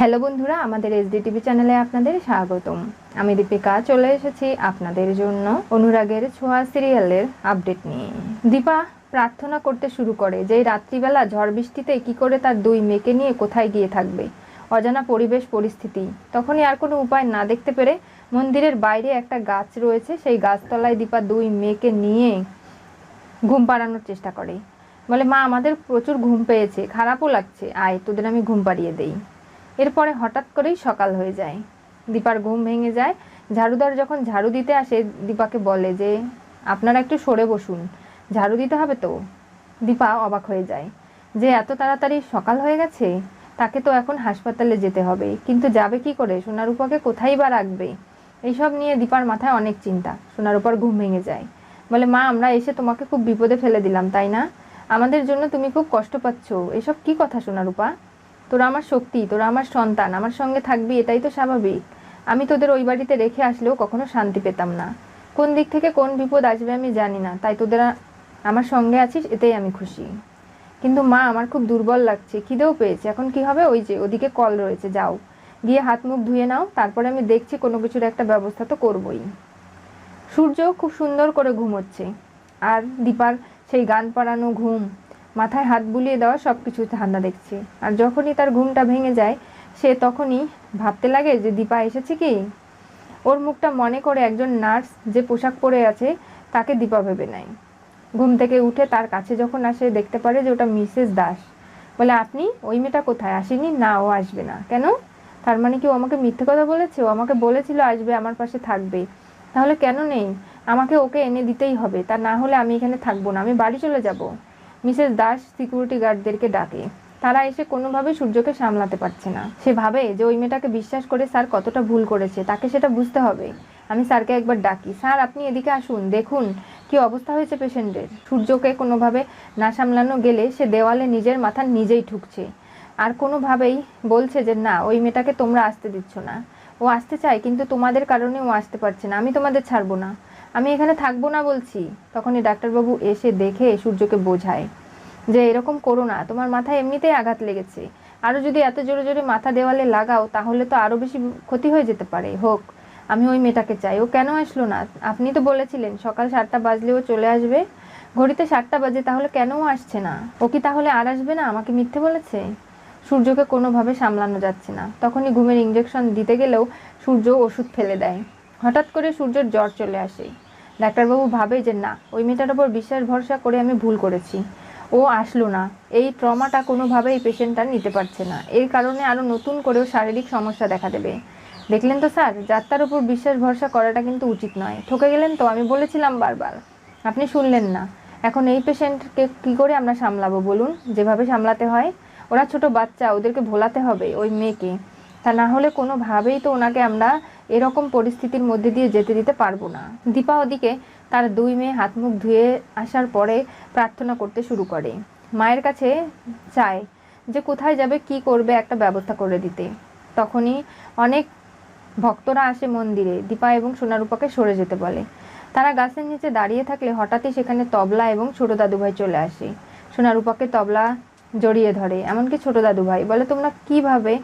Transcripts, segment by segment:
Hello বন্ধুরা, আমাদের SD TV চ্যানেলে আপনাদের স্বাগতম। আমি দীপিকা, চলে এসেছি আপনাদের জন্য অনুরাগের ছোঁয়া সিরিয়ালের আপডেট নিয়ে। দীপা, প্রার্থনা করতে শুরু করে যে রাত্রিবেলা ঝড় বৃষ্টিতে কি করে তার দুই মেয়েকে নিয়ে কোথায় গিয়ে থাকবে। অজানা পরিবেশ, পরিস্থিতি। তখনই আর কোনো উপায় না দেখতে পেরে মন্দিরের বাইরে একটা গাছ রয়েছে, সেই গাছতলায় দীপা দুই মেয়েকে নিয়ে ঘুম পাড়ানোর চেষ্টা করে। বলে, মা, আমাদের প্রচুর ঘুম পেয়েছে, খারাপও লাগছে। আয়, তোদের আমি ঘুম পাড়িয়ে দেই। এরপরে হঠাৎ করেই সকাল হয়ে যায়। দীপার ঘুম ভেঙে যায়। ঝাড়ুদার যখন ঝাড়ু দিতে আসে, দীপাকে বলে যে, আপনারা একটু সরে বসুন। ঝাড়ু দিতে হবে তো? দীপা অবাক হয়ে যায়। যে এত তাড়াতাড়ি সকাল হয়ে গেছে? তাকে তো এখন হাসপাতালে যেতে হবে। কিন্তু যাবে কি করে? সোনারূপাকে কোথায় বা রাখবে? এইসব নিয়ে দীপার মাথায় অনেক চিন্তা। সোনারূপার ঘুম ভেঙে যায়। বলে, মা, আমরা এসে তোমাকে খুব বিপদে ফেলে দিলাম, তাই না? আমাদের জন্য তুমি খুব কষ্ট পাচ্ছ। এসব কি কথা সোনারূপা তোরা আমার শক্তি, তোরা আমার সন্তান, আমার সঙ্গে থাকবি, এটাই তো স্বাভাবিক। আমি তোদের ওই বাড়িতে রেখে আসলেও কখনো শান্তি পেতাম না। কোন দিক থেকে কোন বিপদ আসবে আমি জানি না, তাই তোদের আমার সঙ্গে আছিস, এতেই আমি খুশি। কিন্তু মা, আমার খুব দুর্বল লাগছে, খিদেও পেয়েছে। এখন কি হবে? ওই যে, ওদিকে কল রয়েছে, যাও। গিয়ে হাত মুখ ধুয়ে নাও, তারপরে আমি দেখছি কোনো কিছুর একটা ব্যবস্থা তো করবই। সূর্য খুব সুন্দর করে ঘুমোচ্ছে। আর দীপার সেই গান পড়ানো ঘুম মাথায় হাত বুলিয়ে দেওয়া সব কিছু ঠান্ডা দেখছে। আর যখনই তার ঘুমটা ভেঙে যায়, সে তখনই ভাবতে লাগে যে, দীপা এসেছে কি? ওর মুখটা মনে করে একজন নার্স যে পোশাক পরে আছে, তাকে দীপা ভেবে নেয়। ঘুম থেকে উঠে তার কাছে যখন আসে, দেখতে পারে যে ওটা মিসেস দাস। বলে, আপনি? ওই মেয়েটা কোথায়? আসেনি? না, ও আসবে না। কেন? তার মানে কি ও আমাকে মিথ্যে কথা বলেছে? ও আমাকে বলেছিল আসবে, আমার পাশে থাকবে। তাহলে কেন নেই? আমাকে ওকে এনে দিতেই হবে। তা না হলে আমি এখানে থাকব না। আমি বাড়ি চলে যাব। মিসেস দাস সিকিউরিটি গার্ডদেরকে ডাকে। তারা এসে কোনোভাবেই সূর্যকে সামলাতে পারছে না। সে ভাবে যে ওই মেয়েটাকে বিশ্বাস করে স্যার কতটা ভুল করেছে, তাকে সেটা বুঝতে হবে। আমি স্যারকে একবার ডাকি। স্যার, আপনি এদিকে আসুন, দেখুন কি অবস্থা হয়েছে পেশেন্টের। সূর্যকে কোনোভাবে না সামলানো গেলে সে দেওয়ালে নিজের মাথা নিজেই ঠুকছে। আর কোনোভাবেই বলছে যে, না, ওই মেয়েটাকে তোমরা আসতে দিচ্ছ না। ও আসতে চায়, কিন্তু তোমাদের কারণে ও আসতে পারছে না। আমি তোমাদের ছাড়বো না। আমি এখানে থাকব না বলছি। তখনই ডাক্তারবাবু এসে দেখে সূর্যকে বোঝায় যে এরকম করো না, তোমার মাথায় এমনিতেই আঘাত লেগেছে। আরও যদি এত জোরে জোরে মাথা দেওয়ালে লাগাও, তাহলে তো আরও বেশি ক্ষতি হয়ে যেতে পারে। হোক, আমি ওই মেয়েটাকে চাই। ও কেন আসলো না? আপনি তো বলেছিলেন, সকাল সাতটা বাজলে ও চলে আসবে। ঘড়িতে সাতটা বাজে, তাহলে কেন আসছে না? ও কি তাহলে আর আসবে না? আমাকে মিথ্যে বলেছে? সূর্যকে কোনোভাবে সামলানো যাচ্ছে না। তখনই ঘুমের ইঞ্জেকশন দিতে গেলেও সূর্য ওষুধ ফেলে দেয়। হঠাৎ করে সূর্যের জ্বর চলে আসে। ডাক্তারবাবু ভাবে যে না, ওই মেয়েটার ওপর বিশ্বাস ভরসা করে আমি ভুল করেছি। ও আসলো না। এই ট্রমাটা কোনোভাবেই পেশেন্টটা নিতে পারছে না। এর কারণে আরও নতুন করেও শারীরিক সমস্যা দেখা দেবে। দেখলেন তো স্যার, যাত্রার উপর বিশ্বাস ভরসা করাটা কিন্তু উচিত নয়। ঠকে গেলেন তো, আমি বলেছিলাম বারবার। আপনি শুনলেন না। এখন এই পেশেন্টকে কী করে আমরা সামলাবো বলুন? যেভাবে সামলাতে হয়। ওরা ছোট বাচ্চা, ওদেরকে ভোলাতে হবে ওই মেয়েকে। তা না হলে কোনোভাবেই তো ওনাকে আমরা এরকম পরিস্থিতির মধ্যে দিয়ে যেতে দিতে পারব না। দীপা ওদিকে তার দুই মেয়ে হাত মুখ ধুয়ে আসার পরে প্রার্থনা করতে শুরু করে। মায়ের কাছে চায় যে কোথায় যাবে, কি করবে, একটা ব্যবস্থা করে দিতে। তখনই অনেক ভক্তরা আসে মন্দিরে। দীপা এবং সোনারূপাকে সরে যেতে বলে। তারা গাছের নিচে দাঁড়িয়ে থাকলে হঠাৎই সেখানে তবলা এবং ছোট দাদুভাই চলে আসে। সোনারূপাকে তবলা জড়িয়ে ধরে, এমনকি ছোট দাদুভাই, বলে তোমরা কীভাবে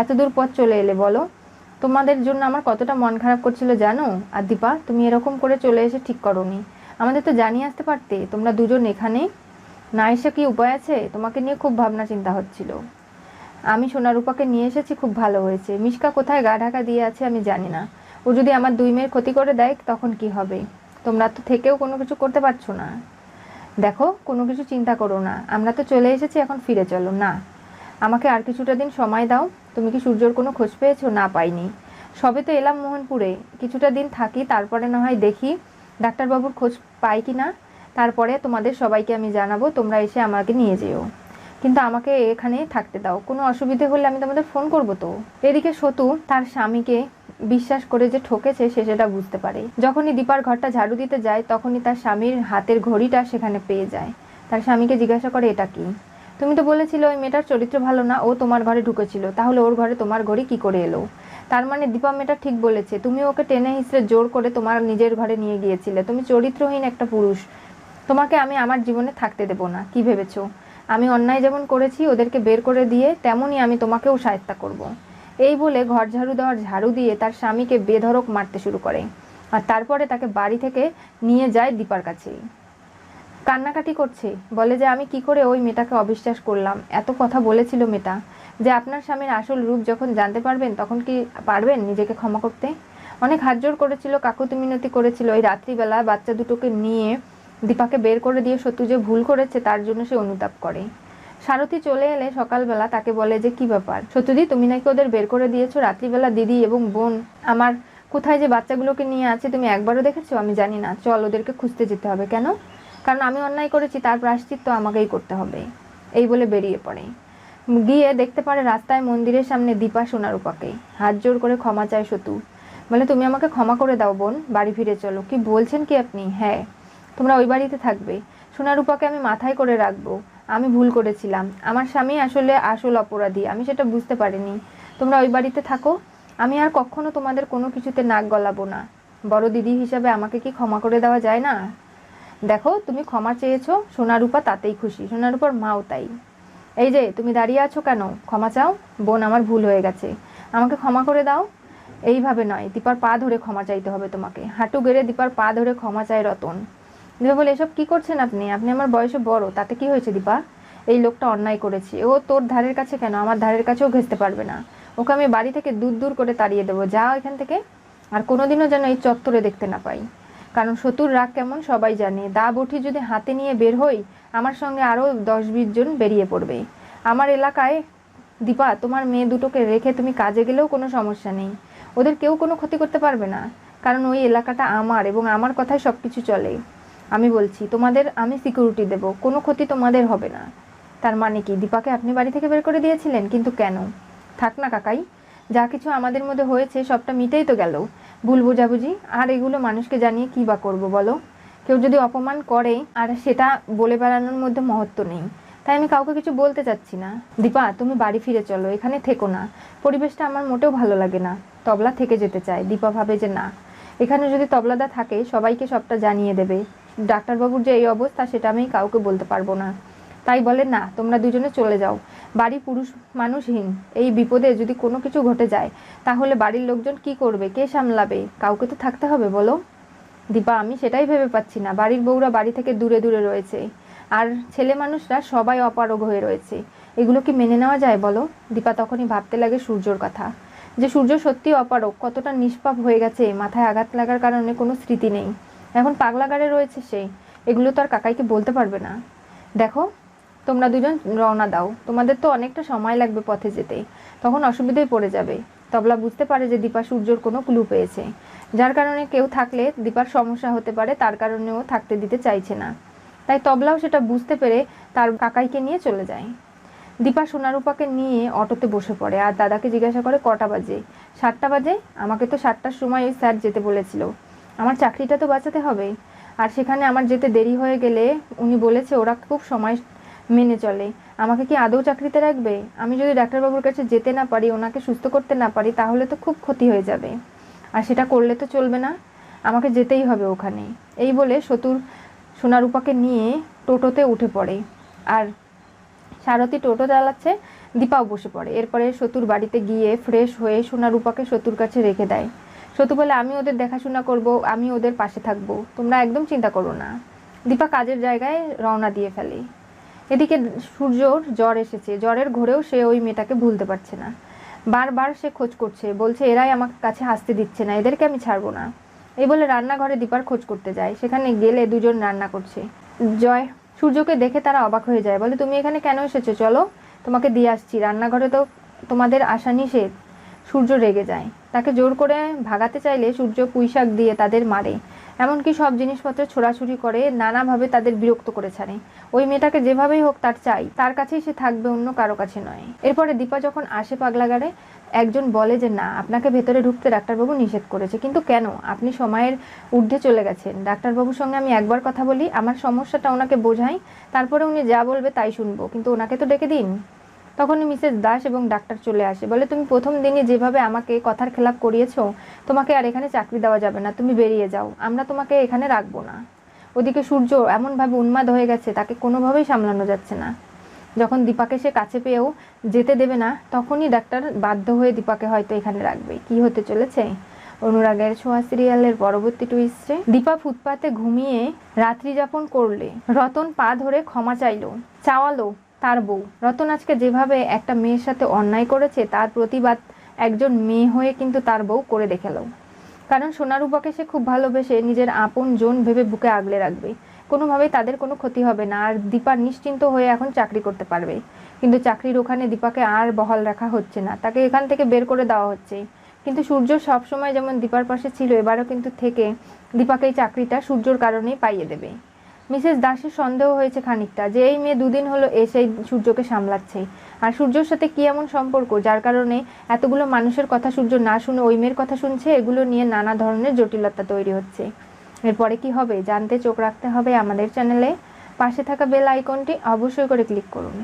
এত দূর পথ চলে এলে বলো? তোমাদের জন্য আমার কতটা মন খারাপ করছিল জানো? আর দীপা, তুমি এরকম করে চলে এসে ঠিক করনি। আমাদের তো জানিয়ে আসতে পারতে, তোমরা দুজন এখানে? না এসে কি উপায় আছে? তোমাকে নিয়ে খুব ভাবনা চিন্তা হচ্ছিল। আমি সোনারূপাকে নিয়ে এসেছি, খুব ভালো হয়েছে। মিশকা কোথায় গা ঢাকা দিয়ে আছে আমি জানি না। ও যদি আমার দুই মেয়ের ক্ষতি করে দেয়, তখন কি হবে? তোমরা তো থেকেও কোনো কিছু করতে পারছ না। দেখো, কোনো কিছু চিন্তা করো না। আমরা তো চলে এসেছি, এখন ফিরে চলো। না আমাকে আর কিছুটা দিন সময় দাও, তুমি কি সূর্যর কোনো খোঁজ পেয়েছ? না, পাইনি। সবে তো এলাম মোহনপুরে। কিছুটা দিন থাকি, তারপরে না হয় দেখি ডাক্তারবাবুর খোঁজ পাই কি না। তারপরে তোমাদের সবাইকে আমি জানাব, তোমরা এসে আমাকে নিয়ে যেও। কিন্তু আমাকে এখানে থাকতে দাও। কোনো অসুবিধে হলে আমি তোমাদের ফোন করব তো। এদিকে সতু তার স্বামীকে বিশ্বাস করে যে ঠকেছে, সে সেটা বুঝতে পারে। যখনই দীপার ঘরটা ঝাড়ু দিতে যায়, তখনই তার স্বামীর হাতের ঘড়িটা সেখানে পেয়ে যায়। তার স্বামীকে জিজ্ঞাসা করে, এটা কি? তুমি তো বলেছিলে ওই মেয়েটার চরিত্র ভালো না, ও তোমার ঘরে ঢুকেছিল। তাহলে ওর ঘরে তোমার ঘরে কি করে এলো? তার মানে দীপা মেয়েটা ঠিক বলেছে, তুমি ওকে টেনে হিসড়ে জোর করে তোমার নিজের ঘরে নিয়ে গিয়েছিলে। তুমি চরিত্রহীন একটা পুরুষ, তোমাকে আমি আমার জীবনে থাকতে দেব না, কি ভেবেছো? আমি অন্যায় যেমন করেছি, ওদেরকে বের করে দিয়ে তেমনই আমি তোমাকেও সায়স্তা করব। এই বলে ঘর ঝাড়ু দেওয়ার ঝাড়ু দিয়ে তার স্বামীকে বেধড়ক মারতে শুরু করে। আর তারপরে তাকে বাড়ি থেকে নিয়ে যায় দীপার কাছে কান্নাকাটি করছে। বলে যে, আমি কি করে ওই মেয়েটাকে অবিশ্বাস করলাম? এত কথা বলেছিল মেয়েটা। যে, আপনার স্বামীর আসল রূপ যখন জানতে পারবেন, তখন কি পারবেন নিজেকে ক্ষমা করতে? অনেক হাত জোর করেছিল, কাকুতি মিনতি করেছিল। ওই রাত্রিবেলা বাচ্চা দুটোকে নিয়ে দীপাকে বের করে দিয়ে সত্যি যে ভুল করেছে, তার জন্য সে অনুতাপ করে। সারথী চলে এলে সকালবেলা তাকে বলে যে, কি ব্যাপার? সত্যি তুমি নাকি ওদের বের করে দিয়েছ? রাত্রিবেলা দিদি এবং বোন, আমার কোথায় যে বাচ্চাগুলোকে নিয়ে আছে, তুমি একবারও দেখেছ? আমি জানি না। চল, ওদেরকে খুঁজতে যেতে হবে। কেন? কারণ আমি অন্যায় করেছি, তার প্রায়শ্চিত্ত আমাকেই করতে হবে। এই বলে বেরিয়ে পড়ে। গিয়ে দেখতে পারে রাস্তায় মন্দিরের সামনে দীপা সোনারূপাকে হাত জোর করে ক্ষমা চায় সতু। বলে, তুমি আমাকে ক্ষমা করে দাও বোন, বাড়ি ফিরে চলো। কি বলছেন কি আপনি? হ্যাঁ তোমরা ওই বাড়িতে থাকবে। সোনারূপাকে আমি মাথায় করে রাখব। আমি ভুল করেছিলাম। আমার স্বামী আসলে আসল অপরাধী, আমি সেটা বুঝতে পারিনি। তোমরা ওই বাড়িতে থাকো। আমি আর কখনো তোমাদের কোনো কিছুতে নাক গলাবো না। বড় দিদি হিসাবে আমাকে কি ক্ষমা করে দেওয়া যায় না? দেখো, তুমি ক্ষমা চেয়েছো, সোনারূপা তাতেই খুশি, সোনারূপার মাও তাই। এই যে, তুমি দাঁড়িয়ে আছো কেন? ক্ষমা চাও? বোন আমার ভুল হয়ে গেছে। আমাকে ক্ষমা করে দাও। এইভাবে নয়, দীপার পা ধরে ক্ষমা চাইতে হবে তোমাকে। হাঁটু গেড়ে দীপার পা ধরে ক্ষমা চায় রতন। দীপা বলে, এসব কি করছেন আপনি? আপনি আমার বয়সে বড়, তাতে কি হয়েছে দীপা? এই লোকটা অন্যায় করেছে। ও তোর ধারের কাছে কেন? আমার ধারের কাছেও ঘেসতে পারবে না। ওকে আমি বাড়ি থেকে দূর দূর করে তাড়িয়ে দেবো। যা এখান থেকে। আর কোনোদিনও যেন এই চত্বরে দেখতে না পাই। কারণ শত্রুর রাগ কেমন সবাই জানে। দা বটি যদি হাতে নিয়ে বের হই, আমার সঙ্গে আরও দশ বিশ জন বেরিয়ে পড়বে। আমার এলাকায়, দীপা, তোমার মেয়ে দুটোকে রেখে তুমি কাজে গেলেও কোনো সমস্যা নেই। ওদের কেউ কোনো ক্ষতি করতে পারবে না, কারণ ওই এলাকাটা আমার এবং আমার কথায় সব কিছু চলে। আমি বলছি, তোমাদের আমি সিকিউরিটি দেব, কোনো ক্ষতি তোমাদের হবে না। তার মানে কি? দীপাকে আপনি বাড়ি থেকে বের করে দিয়েছিলেন, কিন্তু কেন? থাক না কাকাই, যা কিছু আমাদের মধ্যে হয়েছে সবটা মিটেই তো গেল। ভুল বোঝাবুঝি। আর এগুলো মানুষকে জানিয়ে কী বা করব বলো? কেউ যদি অপমান করে, আর সেটা বলে বেড়ানোর মধ্যে মহত্ব নেই। তাই আমি কাউকে কিছু বলতে চাচ্ছি না। দীপা, তুমি বাড়ি ফিরে চলো, এখানে থেকো না। পরিবেশটা আমার মোটেও ভালো লাগে না। তবলা থেকে যেতে চায়। দীপা ভাবে যে না। এখানে যদি তবলাদা থাকে, সবাইকে সবটা জানিয়ে দেবে। ডাক্তারবাবুর যে এই অবস্থা, সেটা আমি কাউকে বলতে পারব না। তাই বলে, না, তোমরা দুজনে চলে যাও। বাড়ি পুরুষ মানুষহীন। এই বিপদে যদি কোনো কিছু ঘটে যায়, তাহলে বাড়ির লোকজন কি করবে? কে সামলাবে? কাউকে তো থাকতে হবে, বলো? দীপা, আমি সেটাই ভেবে পাচ্ছি না। বাড়ির বউরা বাড়ি থেকে দূরে দূরে রয়েছে। আর ছেলে মানুষরা সবাই অপারগ হয়ে রয়েছে। এগুলো কি মেনে নেওয়া যায়, বলো? দীপা তখনই ভাবতে লাগে সূর্যর কথা। যে সূর্য সত্যি অপারক কতটা নিষ্পাপ হয়ে গেছে, মাথায় আঘাত লাগার কারণে কোনো স্মৃতি নেই। এখন পাগলাগারে রয়েছে সে। এগুলো তো আর কাকাইকে বলতে পারবে না। দেখো তোমরা দুজন রওনা দাও। তোমাদের তো অনেকটা সময় লাগবে পথে যেতে। তখন অসুবিধায় পড়ে যাবে। তবলা বুঝতে পারে যে দীপা সূর্যর কোনো ক্লু পেয়েছে। যার কারণে কেউ থাকলে দীপার সমস্যা হতে পারে, তার কারণেও থাকতে দিতে চাইছে না। তাই তবলাও সেটা বুঝতে পেরে তার কাকাইকে নিয়ে চলে যায়। দীপা সোনারূপাকে নিয়ে অটোতে বসে পড়ে আর দাদাকে জিজ্ঞাসা করে, কটা বাজে? সাতটা বাজে। আমাকে তো সাতটার সময় ওই স্যার যেতে বলেছিল। আমার চাকরিটা তো বাঁচাতে হবে। আর সেখানে আমার যেতে দেরি হয়ে গেলে উনি বলেছে, ওরা খুব সময় মেনে চলে। আমাকে কি আদৌ চাকরিতে রাখবে? আমি যদি ডাক্তারবাবুর কাছে যেতে না পারি, ওনাকে সুস্থ করতে না পারি, তাহলে তো খুব ক্ষতি হয়ে যাবে। আর সেটা করলে তো চলবে না। আমাকে যেতেই হবে ওখানে। এই বলে সতুর সোনারূপাকে নিয়ে টোটোতে উঠে পড়ে। আর সারথী টোটো চালাচ্ছে, দীপাও বসে পড়ে। এরপরে সতুর বাড়িতে গিয়ে ফ্রেশ হয়ে সোনারূপাকে সতুর কাছে রেখে দেয়। সতু বলে, আমি ওদের দেখাশোনা করব, আমি ওদের পাশে থাকব। তোমরা একদম চিন্তা করো না। দীপা কাজের জায়গায় রওনা দিয়ে ফেলে। এদিকে সূর্যর জ্বর এসেছে, জ্বরের ঘোরেও সে ওই মেয়েটাকে ভুলতে পারছে না। বারবার সে খোঁজ করছে, বলছে, এরাই আমার কাছে হাসতে দিচ্ছে না, এদেরকে আমি ছাড়বো না। এই বলে রান্নাঘরে দীপার খোঁজ করতে যায়। সেখানে গেলে দুজন রান্না করছে। জয়, সূর্যকে দেখে তারা অবাক হয়ে যায়, বলে, তুমি এখানে কেন এসেছ? চলো, তোমাকে দিয়ে আসছি। রান্নাঘরে তো তোমাদের আসা নিষেধ। সূর্য রেগে যায়। তাকে জোর করে ভাগাতে চাইলে সূর্য পুঁইশাক দিয়ে তাদের মারে। এমনকি সব জিনিসপত্র ছোড়াছুড়ি করে নানাভাবে তাদের বিরক্ত করে ছাড়ে ওই মেয়েটাকে যেভাবেই হোক তার চাই, তার কাছেই সে থাকবে, অন্য কারও কাছে নয়। এরপরে দীপা যখন আসে পাগলাগারে, একজন বলে যে, না, আপনাকে ভেতরে ঢুকতে ডাক্তারবাবু নিষেধ করেছে। কিন্তু কেন? আপনি সময়ের ঊর্ধ্বে চলে গেছেন। ডাক্তারবাবুর সঙ্গে আমি একবার কথা বলি, আমার সমস্যাটা ওনাকে বোঝাই, তারপরে উনি যা বলবে তাই শুনব। কিন্তু ওনাকে তো ডেকে দিন। তখনই মিসেস দাস এবং ডাক্তার চলে আসে। বলে, তুমি প্রথম দিনই যেভাবে আমাকে কথার খেলাপ করিয়েছো, তোমাকে আর এখানে চাকরি দেওয়া যাবে না, তুমি বেরিয়ে যাও। আমরা তোমাকে এখানে রাখব না। ওদিকে সূর্য এমনভাবে উন্মাদ হয়ে গেছে, তাকে কোনোভাবেই সামলানো যাচ্ছে না। যখন দীপাকে সে কাছে পেয়েও যেতে দেবে না, তখনই ডাক্তার বাধ্য হয়ে দীপাকে হয়তো এখানে রাখবে। কি হতে চলেছে? অনুরাগের ছোঁয়া সিরিয়ালের পরবর্তী টুইস্টে, দীপা ফুটপাতে ঘুমিয়ে রাত্রি যাপন করলে, রতন পা ধরে ক্ষমা চাইলো, চাওয়ালো তার বউ। রতন আজকে যেভাবে একটা মেয়ের সাথে অন্যায় করেছে, তার প্রতিবাদ একজন মেয়ে হয়ে কিন্তু তার বউ করে দেখাল কারণ সোনারূপাকে সে খুব ভালোবেসে নিজের আপন জন ভেবে বুকে আগলে রাখবে। কোনোভাবেই তাদের কোনো ক্ষতি হবে না, আর দীপা নিশ্চিন্ত হয়ে এখন চাকরি করতে পারবে। কিন্তু চাকরির ওখানে দীপাকে আর বহাল রাখা হচ্ছে না, তাকে এখান থেকে বের করে দেওয়া হচ্ছে। কিন্তু সূর্য সবসময় যেমন দীপার পাশে ছিল, এবারও কিন্তু থেকে দীপাকে এই চাকরিটা সূর্যর কারণেই পাইয়ে দেবে। মিসেস দাসের সন্দেহ হয়েছে খানিকটা যে এই মেয়ে দুদিন হলো এসেই সূর্যকে সামলাচ্ছে। আর সূর্যর সাথে কি এমন সম্পর্ক, যার কারণে এতগুলো মানুষের কথা সূর্য না শুনে ওই মেয়ের কথা শুনছে, এগুলো নিয়ে নানা ধরনের জটিলতা তৈরি হচ্ছে। এরপরে কি হবে জানতে চোখ রাখতে হবে আমাদের চ্যানেলে। পাশে থাকা বেল আইকনটি অবশ্যই করে ক্লিক করুন।